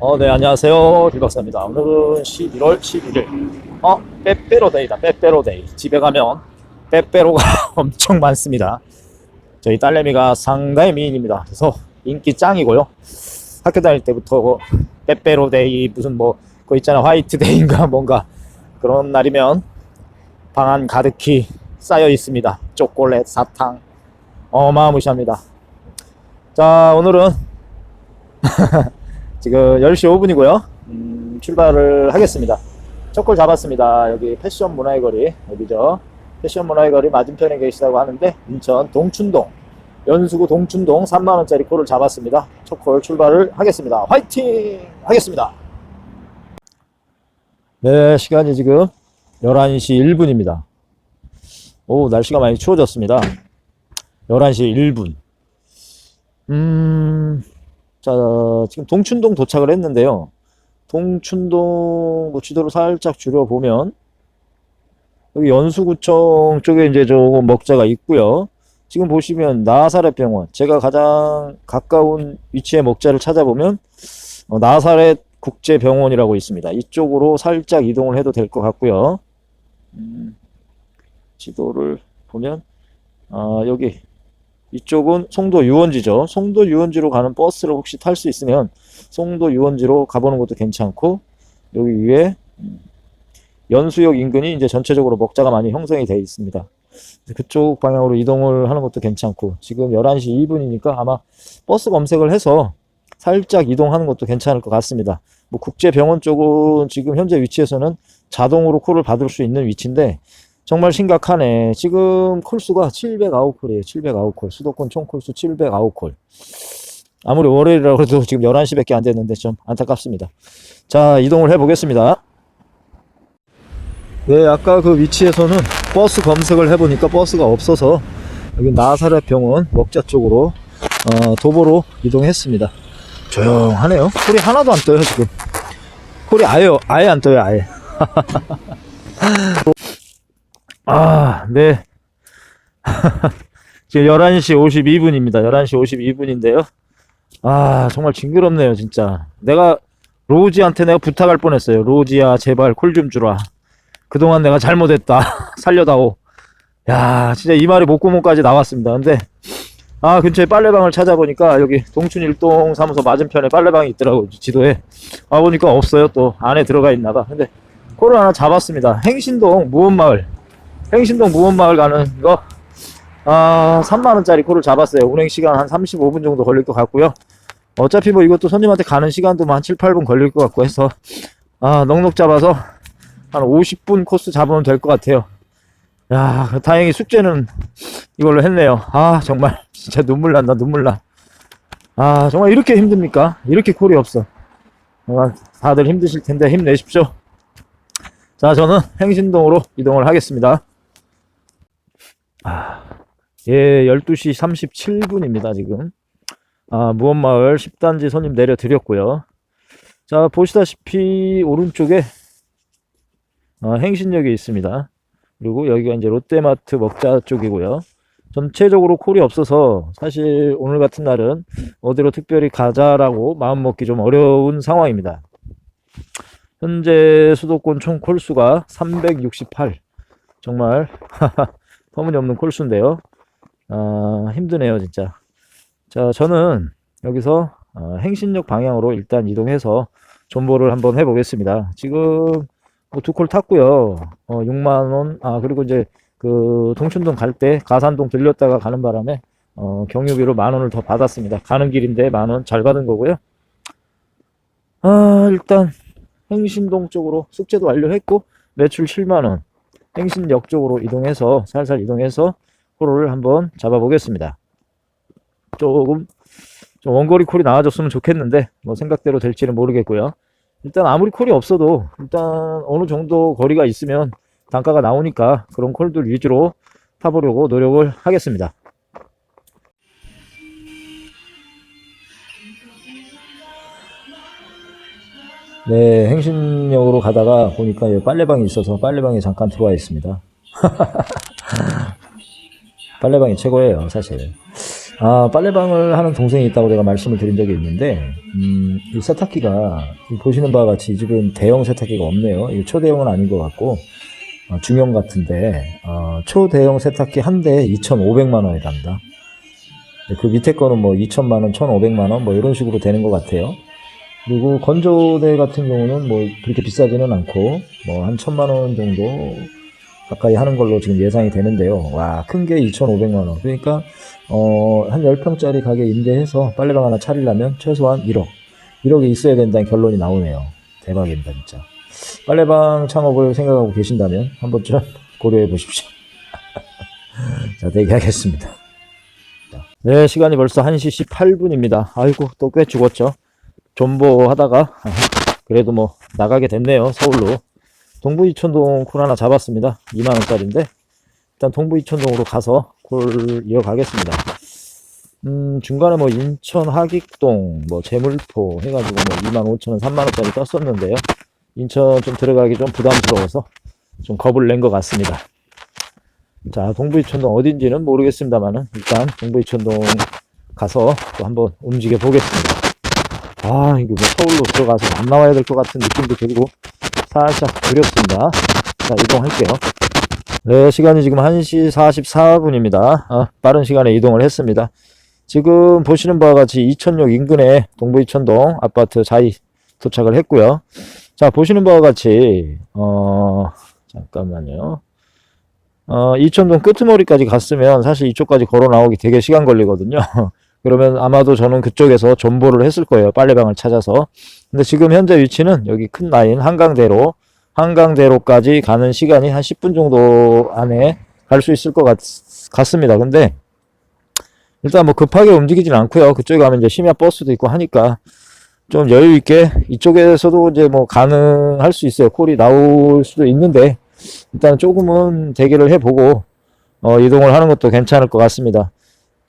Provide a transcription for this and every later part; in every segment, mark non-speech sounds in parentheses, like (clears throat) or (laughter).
어, 네, 안녕하세요. 길박사입니다. 오늘은 11월 11일. 어, 빼빼로데이다, 빼빼로데이. 집에 가면 빼빼로가 (laughs) 엄청 많습니다. 저희 딸내미가 상당히 미인입니다. 그래서 인기 짱이고요. 학교 다닐 때부터 빼빼로데이, 무슨 뭐, 그거 있잖아. 화이트데이인가 (laughs) 뭔가 그런 날이면 방 안 가득히 쌓여 있습니다. 초콜릿, 사탕. 어마무시합니다. 자, 오늘은 (laughs) 지금 10시 5분이고요. 음, 출발을 하겠습니다. 첫 골 잡았습니다. 여기 패션 문화의 거리, 여기죠. 패션 문화의 거리 맞은편에 계시다고 하는데, 인천 동춘동, 연수구 동춘동 3만원짜리 콜을 잡았습니다. 첫 골 출발을 하겠습니다. 화이팅! 하겠습니다. 네, 시간이 지금 11시 1분입니다. 오, 날씨가 많이 추워졌습니다. 11시 1분. 음, 자, 지금 동춘동 도착을 했는데요. 동춘동 뭐 지도를 살짝 줄여보면, 여기 연수구청 쪽에 이제 조금 먹자가 있고요. 지금 보시면 나사렛 병원, 제가 가장 가까운 위치의 먹자를 찾아보면, 어, 나사렛 국제병원이라고 있습니다. 이쪽으로 살짝 이동을 해도 될 것 같고요. 음, 지도를 보면, 아, 여기 이쪽은 송도 유원지죠. 송도 유원지로 가는 버스를 혹시 탈 수 있으면 송도 유원지로 가보는 것도 괜찮고 여기 위에 음, 연수역 인근이 이제 전체적으로 먹자가 많이 형성이 되어 있습니다. 그쪽 방향으로 이동을 하는 것도 괜찮고 지금 11시 2분이니까 아마 버스 검색을 해서 살짝 이동하는 것도 괜찮을 것 같습니다. 뭐 국제병원 쪽은 지금 현재 위치에서는 자동으로 콜을 받을 수 있는 위치인데 정말 심각하네. 지금 콜수가 709콜이에요. 709콜. 수도권 총 콜수 709콜. 아무리 월요일이라고 해도 지금 11시밖에 안 됐는데 좀 안타깝습니다. 자, 이동을 해 보겠습니다. 네, 아까 그 위치에서는 버스 검색을 해보니까 버스가 없어서 여기 나사렛 병원 먹자 쪽으로 어, 도보로 이동했습니다. 조용하네요. 콜이 하나도 안 떠요, 지금. 콜이 아예, 아예 안 떠요, 아예. (laughs) 아, 네. (laughs) 지금 11시 52분입니다. 11시 52분인데요. 아, 정말 징그럽네요, 진짜. 내가, 로지한테 내가 부탁할 뻔했어요. 로지야, 제발 콜 좀 주라. 그동안 내가 잘못했다. (laughs) 살려다오. 야, 진짜 이 말이 목구멍까지 나왔습니다. 근데, 아, 근처에 빨래방을 찾아보니까 여기 동춘 일동 사무소 맞은편에 빨래방이 있더라고, 지도에. 아, 보니까 없어요. 또 안에 들어가 있나봐. 근데, 콜을 하나 잡았습니다. 행신동 무원마을. 행신동 무원마을 가는 거, 아, 3만원짜리 콜을 잡았어요. 운행 시간 한 35분 정도 걸릴 것 같고요. 어차피 뭐 이것도 손님한테 가는 시간도 뭐 한 7, 8분 걸릴 것 같고 해서, 아, 넉넉 잡아서 한 50분 코스 잡으면 될 것 같아요. 야, 다행히 숙제는 이걸로 했네요. 아, 정말, (laughs) 진짜 눈물 난다, 눈물 나. 아, 정말 이렇게 힘듭니까? 이렇게 콜이 없어. 다들 힘드실 텐데 힘내십시오. 자, 저는 행신동으로 이동을 하겠습니다. 아, 예, 12시 37분입니다, 지금. 아, 무원마을 10단지 손님 내려드렸고요. 자, 보시다시피 오른쪽에 어, 행신역이 있습니다. 그리고 여기가 이제 롯데마트 먹자 쪽이고요. 전체적으로 콜이 없어서 사실 오늘 같은 날은 어디로 특별히 가자라고 마음 먹기 좀 어려운 상황입니다. 현재 수도권 총 콜수가 368. 정말 (laughs) 터무니없는 콜수인데요. 아, 힘드네요, 진짜. 자, 저는 여기서 어, 행신역 방향으로 일단 이동해서 존버를 한번 해보겠습니다. 지금 뭐 두콜 탔고요. 어, 6만 원. 아, 그리고 이제 그 동춘동 갈 때 가산동 들렸다가 가는 바람에 어, 경유비로 만 원을 더 받았습니다. 가는 길인데 만원 잘 받은 거고요. 아, 일단 행신동 쪽으로 숙제도 완료했고 매출 7만 원. 행신역 쪽으로 이동해서 살살 이동해서 호를 한번 잡아 보겠습니다. 조금 좀 원거리 콜이 나와줬으면 좋겠는데 뭐 생각대로 될지는 모르겠고요. 일단 아무리 콜이 없어도 일단 어느 정도 거리가 있으면 단가가 나오니까 그런 콜들 위주로 타보려고 노력을 하겠습니다. 네, 행신역으로 가다가 보니까 빨래방이 있어서 빨래방에 잠깐 들어와 있습니다. (laughs) 빨래방이 최고예요, 사실. 아, 빨래방을 하는 동생이 있다고 제가 말씀을 드린 적이 있는데, 음, 이 세탁기가, 보시는 바와 같이 지금 대형 세탁기가 없네요. 이거 초대형은 아닌 것 같고, 어, 중형 같은데, 어, 초대형 세탁기 한 대에 2,500만 원이 답니다. 그 밑에 거는 뭐 2천만 원, 1,500만 원, 뭐 이런 식으로 되는 것 같아요. 그리고 건조대 같은 경우는 뭐 그렇게 비싸지는 않고, 뭐한 1,000만 원 정도 가까이 하는 걸로 지금 예상이 되는데요. 와, 큰 게 2,500만 원. 그러니까, 어, 한 10평짜리 가게 임대해서 빨래방 하나 차리려면 최소한 1억. 1억이 있어야 된다는 결론이 나오네요. 대박입니다, 진짜. 빨래방 창업을 생각하고 계신다면 한 번쯤 (laughs) 고려해 보십시오. (laughs) 자, 대기하겠습니다. 자, 네, 시간이 벌써 1시 18분입니다. 아이고, 또 꽤 죽었죠. 존버 하다가, 그래도 뭐, 나가게 됐네요, 서울로. 동부 이촌동 콜 하나 잡았습니다. 2만원짜리인데, 일단 동부 이촌동으로 가서 콜 이어가겠습니다. 음, 중간에 뭐 인천 하익동, 뭐 재물포 해가지고 뭐 2만 5천 원, 3만 원짜리 떴었는데요. 인천 좀 들어가기 좀 부담스러워서 좀 겁을 낸 것 같습니다. 자, 동부이촌동 어딘지는 모르겠습니다만은 일단 동부이촌동 가서 또 한번 움직여 보겠습니다. 아, 이거 뭐 서울로 들어가서 안 나와야 될 것 같은 느낌도 들고 살짝 두렵습니다. 자, 이동할게요. 네, 시간이 지금 1시 44분입니다. 아, 빠른 시간에 이동을 했습니다. 지금 보시는 바와 같이 이천역 인근에 동부 이천동 아파트 자이 도착을 했고요. 자, 보시는 바와 같이, 어, 잠깐만요. 어, 이천동 끄트머리까지 갔으면 사실 이쪽까지 걸어 나오기 되게 시간 걸리거든요. (laughs) 그러면 아마도 저는 그쪽에서 존버를 했을 거예요. 빨래방을 찾아서. 근데 지금 현재 위치는 여기 큰 라인 한강대로, 한강대로까지 가는 시간이 한 10분 정도 안에 갈 수 있을 것 같, 같습니다. 근데 일단 뭐 급하게 움직이진 않고요. 그쪽에 가면 이제 심야 버스도 있고 하니까 좀 여유 있게 이쪽에서도 이제 뭐 가능할 수 있어요. 콜이 나올 수도 있는데 일단 조금은 대기를 해보고 어, 이동을 하는 것도 괜찮을 것 같습니다.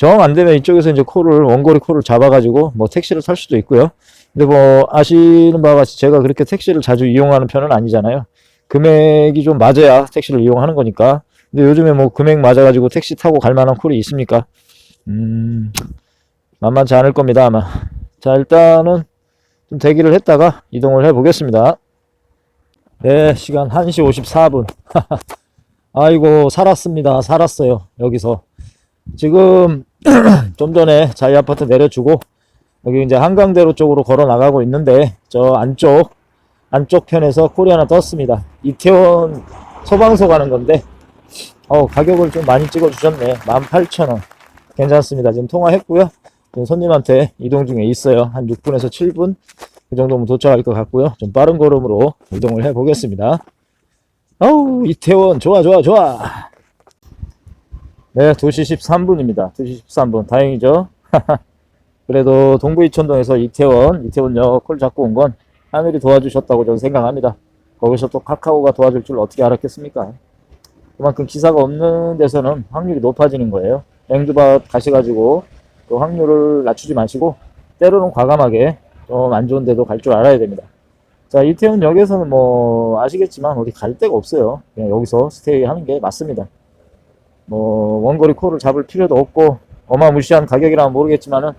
정 안 되면 이쪽에서 이제 콜을 원거리 콜을 잡아가지고 뭐 택시를 탈 수도 있고요. 근데 뭐 아시는 바와 같이 제가 그렇게 택시를 자주 이용하는 편은 아니잖아요. 금액이 좀 맞아야 택시를 이용하는 거니까. 근데 요즘에 뭐 금액 맞아가지고 택시 타고 갈 만한 콜이 있습니까? 음, 만만치 않을 겁니다, 아마. 자, 일단은 좀 대기를 했다가 이동을 해 보겠습니다. 네, 시간 1시 54분. (laughs) 아이고, 살았습니다. 살았어요. 여기서. 지금 (clears throat) 좀 전에 자이 아파트 내려주고 여기 이제 한강대로 쪽으로 걸어 나가고 있는데 저 안쪽 안쪽 편에서 하나 떴습니다. 이태원 소방서 가는 건데 어 가격을 좀 많이 찍어 주셨네. 18,000원. 괜찮습니다. 지금 통화했고요. 지금 손님한테 이동 중에 있어요. 한 6분에서 7분 그 정도면 도착할 것 같고요. 좀 빠른 걸음으로 이동을 해 보겠습니다. 어우 이태원 좋아 좋아 좋아. 네 2시 13분입니다. 2시 13분 다행이죠. (laughs) 그래도 동부 이천동에서 이태원 이태원역 콜 잡고 온 건 하늘이 도와주셨다고 저는 생각합니다. 거기서 또 카카오가 도와줄 줄 어떻게 알았겠습니까? 그만큼 기사가 없는 데서는 확률이 높아지는 거예요. 앵두밭 가셔가지고 또 확률을 낮추지 마시고 때로는 과감하게 좀 안 좋은 데도 갈 줄 알아야 됩니다. 자, 이태원역에서는 뭐 아시겠지만 어디 갈 데가 없어요. 그냥 여기서 스테이 하는 게 맞습니다. 뭐 원거리 콜을 잡을 필요도 없고 어마무시한 가격이라면 모르겠지만은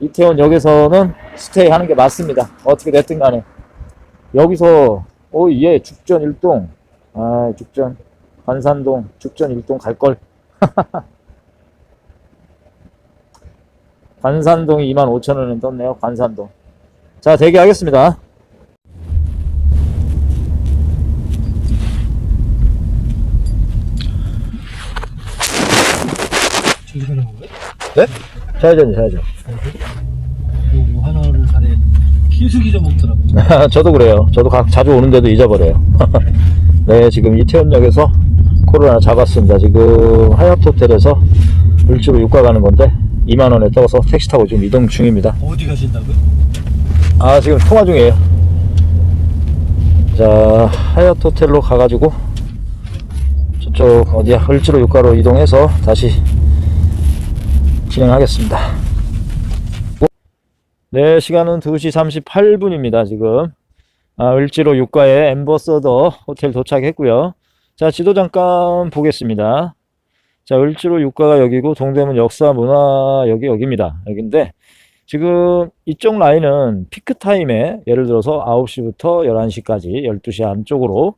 이태원 역에서는 스테이 하는 게 맞습니다. 어떻게 됐든 간에 여기서 오예 죽전 일동 아 죽전 관산동 죽전 일동 갈 걸 (laughs) 관산동이 25,000원에 떴네요. 관산동. 자, 대기하겠습니다. 저기 가는 거예요? 자야죠, 자야죠. 뭐 하나를 사네 키숙이 좀 먹더라고. (laughs) 저도 그래요. 저도 각 자주 오는데도 잊어버려요. (laughs) 네, 지금 이태원역에서 코로나 잡았습니다. 지금 하얏트 호텔에서 을지로 육가 가는 건데 2만 원에 떠서 택시 타고 지금 이동 중입니다. 어디 가신다고요? 아 지금 통화 중이에요 자 하얏트 호텔로 가가지고 저쪽 어디야 을지로 육가로 이동해서 다시 진행하겠습니다 네 시간은 2시 38분입니다 지금 아, 을지로 육가에 엠버서더 호텔 도착했고요 자 지도 잠깐 보겠습니다 자, 을지로 유가가 여기고 동대문 역사 문화 여기 여기입니다. 여기인데 지금 이쪽 라인은 피크 타임에 예를 들어서 9시부터 11시까지 12시 안쪽으로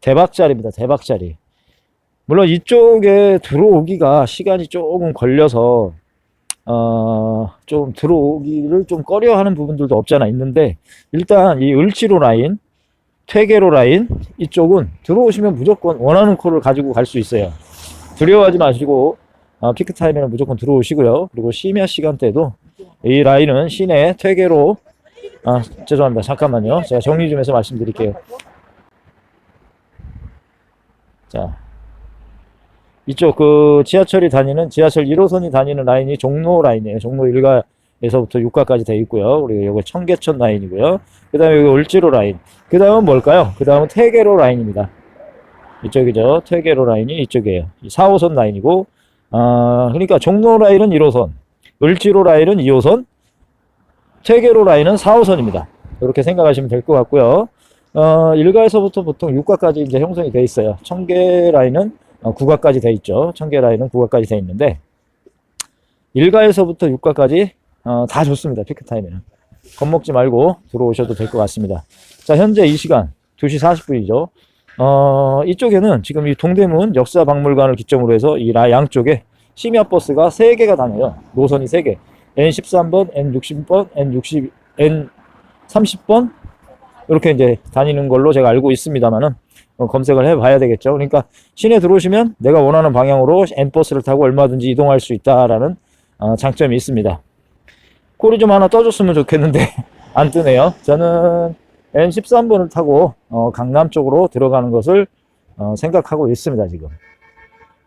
대박자리입니다. 대박자리. 물론 이쪽에 들어오기가 시간이 조금 걸려서 어, 좀 들어오기를 좀 꺼려 하는 부분들도 없잖아 있는데 일단 이 을지로 라인 퇴계로 라인 이쪽은 들어오시면 무조건 원하는 콜을 가지고 갈 수 있어요. 두려워하지 마시고 어, 피크 타임에는 무조건 들어오시고요. 그리고 심야 시간대도 이 라인은 시내 퇴계로 아 죄송합니다. 잠깐만요. 제가 정리 좀 해서 말씀드릴게요. 자 이쪽 그 지하철이 다니는 지하철 1호선이 다니는 라인이 종로 라인이에요. 종로 1가에서부터 6가까지 돼 있고요. 그리고 여기 청계천 라인이고요. 그 다음에 여기 을지로 라인. 그 다음은 뭘까요? 그 다음은 퇴계로 라인입니다. 이쪽이죠. 퇴계로 라인이 이쪽이에요. 4호선 라인이고, 아, 그러니까 종로 라인은 1호선, 을지로 라인은 2호선, 퇴계로 라인은 4호선입니다. 이렇게 생각하시면 될 것 같고요. 어, 1가에서부터 보통 6가까지 이제 형성이 돼 있어요. 청계 라인은 어, 9가까지 돼 있죠. 청계 라인은 9가까지 돼 있는데, 1가에서부터 6가까지 어, 다 좋습니다. 피크 타임에는. 겁먹지 말고 들어오셔도 될 것 같습니다. 자, 현재 이 시간 2시 40분이죠. 어, 이쪽에는 지금 이 동대문 역사박물관을 기점으로 해서 이 라 양쪽에 심야 버스가 3개가 다녀요. 노선이 3개. N13번, N60번, N60, N30번 이렇게 이제 다니는 걸로 제가 알고 있습니다만은 어, 검색을 해 봐야 되겠죠. 그러니까 시내 들어오시면 내가 원하는 방향으로 N버스를 타고 얼마든지 이동할 수 있다라는 어, 장점이 있습니다. 콜이 좀 하나 떠줬으면 좋겠는데 (laughs) 안 뜨네요. 저는 N13번을 타고 어, 강남 쪽으로 들어가는 것을 어, 생각하고 있습니다. 지금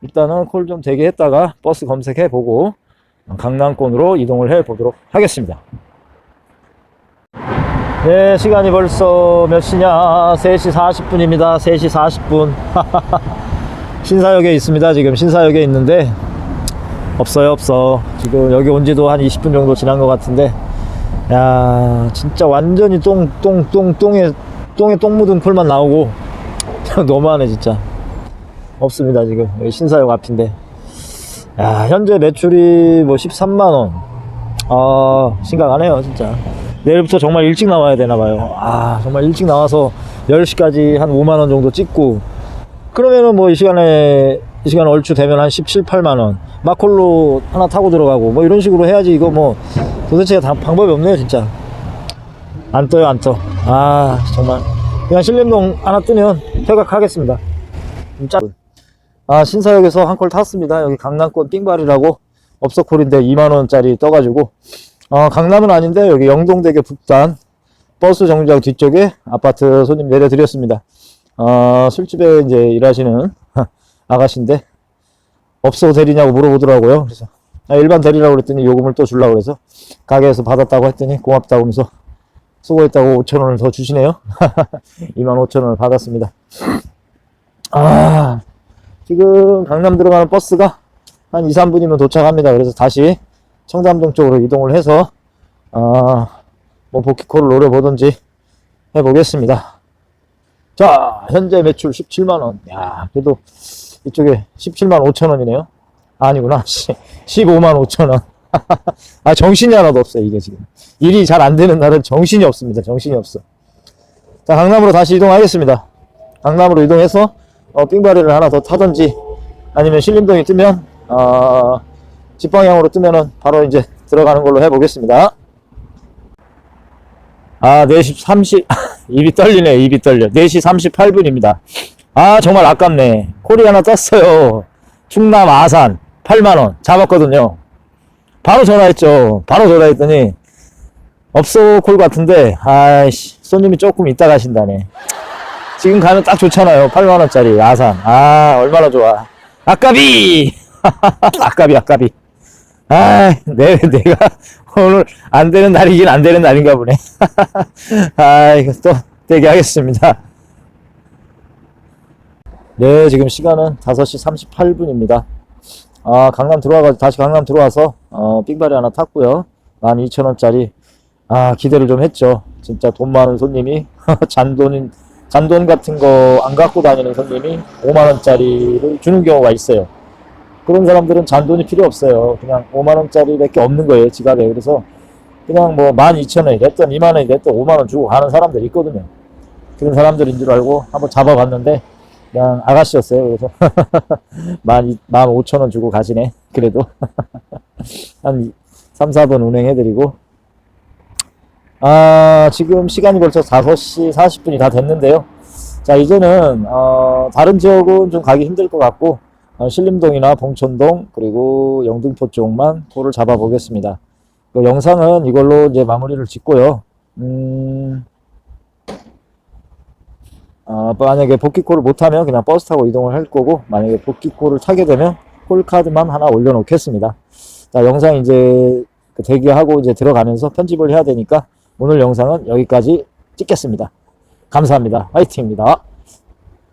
일단은 콜 좀 되게 했다가 버스 검색해 보고 어, 강남권으로 이동을 해 보도록 하겠습니다. 네, 시간이 벌써 몇 시냐? 3시 40분입니다. 3시 40분. 신사역에 있습니다. 지금 신사역에 있는데 없어요, 없어. 지금 여기 온 지도 한 20분 정도 지난 것 같은데 야, 진짜 완전히 똥, 똥, 똥, 똥에, 똥에 똥 묻은 콜만 나오고 (laughs) 너무하네, 진짜. 없습니다, 지금. 여기 신사역 앞인데. 야, 현재 매출이 뭐 13만원. 아, 심각하네요, 진짜. 내일부터 정말 일찍 나와야 되나 봐요. 아, 정말 일찍 나와서 10시까지 한 5만 원 정도 찍고, 그러면은 뭐 이 시간에, 이 시간 얼추 되면 한 17, 8만 원. 마콜로 하나 타고 들어가고, 뭐 이런 식으로 해야지 이거 뭐 도대체 다 방법이 없네요, 진짜. 안 떠요, 안 떠. 아, 정말. 그냥 신림동 하나 뜨면 퇴각하겠습니다. 진짜. 아, 신사역에서 한 콜 탔습니다. 여기 강남권 띵발이라고 업소콜인데 2만 원짜리 떠 가지고. 어, 강남은 아닌데 여기 영동대교 북단 버스 정류장 뒤쪽에 아파트 손님 내려드렸습니다. 어, 술집에 이제 일하시는 (laughs) 아가씨인데 업소 대리냐고 물어보더라고요. 그래서 아, 일반 대리라고 그랬더니 요금을 또 주려고 그래서 가게에서 받았다고 했더니 고맙다고 하면서 수고했다고 5천 원을 더 주시네요. (laughs) 2만 5천 원을 받았습니다. 아, 지금 강남 들어가는 버스가 한 2, 3분이면 도착합니다. 그래서 다시 청담동 쪽으로 이동을 해서, 어, 뭐 복귀콜을 노려보든지 해보겠습니다. 자, 현재 매출 17만원. 야, 그래도 이쪽에 17만 5천원이네요. 아니구나. (laughs) 15만 5천원. (laughs) 아, 정신이 하나도 없어요, 이게 지금. 일이 잘 안 되는 날은 정신이 없습니다. 정신이 없어. 자, 강남으로 다시 이동하겠습니다. 강남으로 이동해서, 어, 삥바리를 하나 더 타든지, 아니면 신림동이 뜨면, 어, 집방향으로 뜨면은 바로 이제 들어가는 걸로 해보겠습니다. 아, 4시 30, (laughs) 입이 떨리네, 입이 떨려. 4시 38분입니다. 아, 정말 아깝네. 콜이 하나 떴어요. 충남 아산 8만원 잡았거든요. 바로 전화했죠. 바로 전화했더니, 없어 콜 같은데, 아이씨, 손님이 조금 있다 가신다네. 지금 가면 딱 좋잖아요. 8만원짜리 아산. 아, 얼마나 좋아. 아까비! 아까비, 아까비. 아, 내, 내가 오늘 안 되는 날이긴 안 되는 날인가 보네. (laughs) 아, 이거 또 되게 하겠습니다. 네, 지금 시간은 5시 38분입니다. 아, 강남 들어와가지고, 다시 강남 들어와서, 어, 삥바리 하나 탔고요. 12,000원짜리. 아, 기대를 좀 했죠. 진짜 돈 많은 손님이, (laughs) 잔돈인, 잔돈 같은 거 안 갖고 다니는 손님이 5만원짜리를 주는 경우가 있어요. 그런 사람들은 잔돈이 필요 없어요. 그냥 5만 원짜리밖에 없는 거예요, 지갑에. 그래서 그냥 뭐 12,000원이 됐든 2만 원이 됐든 5만 원 주고 가는 사람들이 있거든요. 그런 사람들인 줄 알고 한번 잡아봤는데 그냥 아가씨였어요. 그래서 (laughs) 만, 만 5천 원 주고 가시네. 그래도 (laughs) 한 3, 4번 운행해드리고 아 지금 시간이 벌써 5시 40분이 다 됐는데요. 자 이제는 어, 다른 지역은 좀 가기 힘들 것 같고 어, 신림동이나 봉천동 그리고 영등포 쪽만 코를 잡아 보겠습니다. 그 영상은 이걸로 이제 마무리를 짓고요. 음, 어, 만약에 복귀콜을 못하면 그냥 버스 타고 이동을 할 거고 만약에 복귀콜을 타게 되면 콜카드만 하나 올려놓겠습니다. 자 영상 이제 그 대기하고 이제 들어가면서 편집을 해야 되니까 오늘 영상은 여기까지 찍겠습니다. 감사합니다. 화이팅입니다.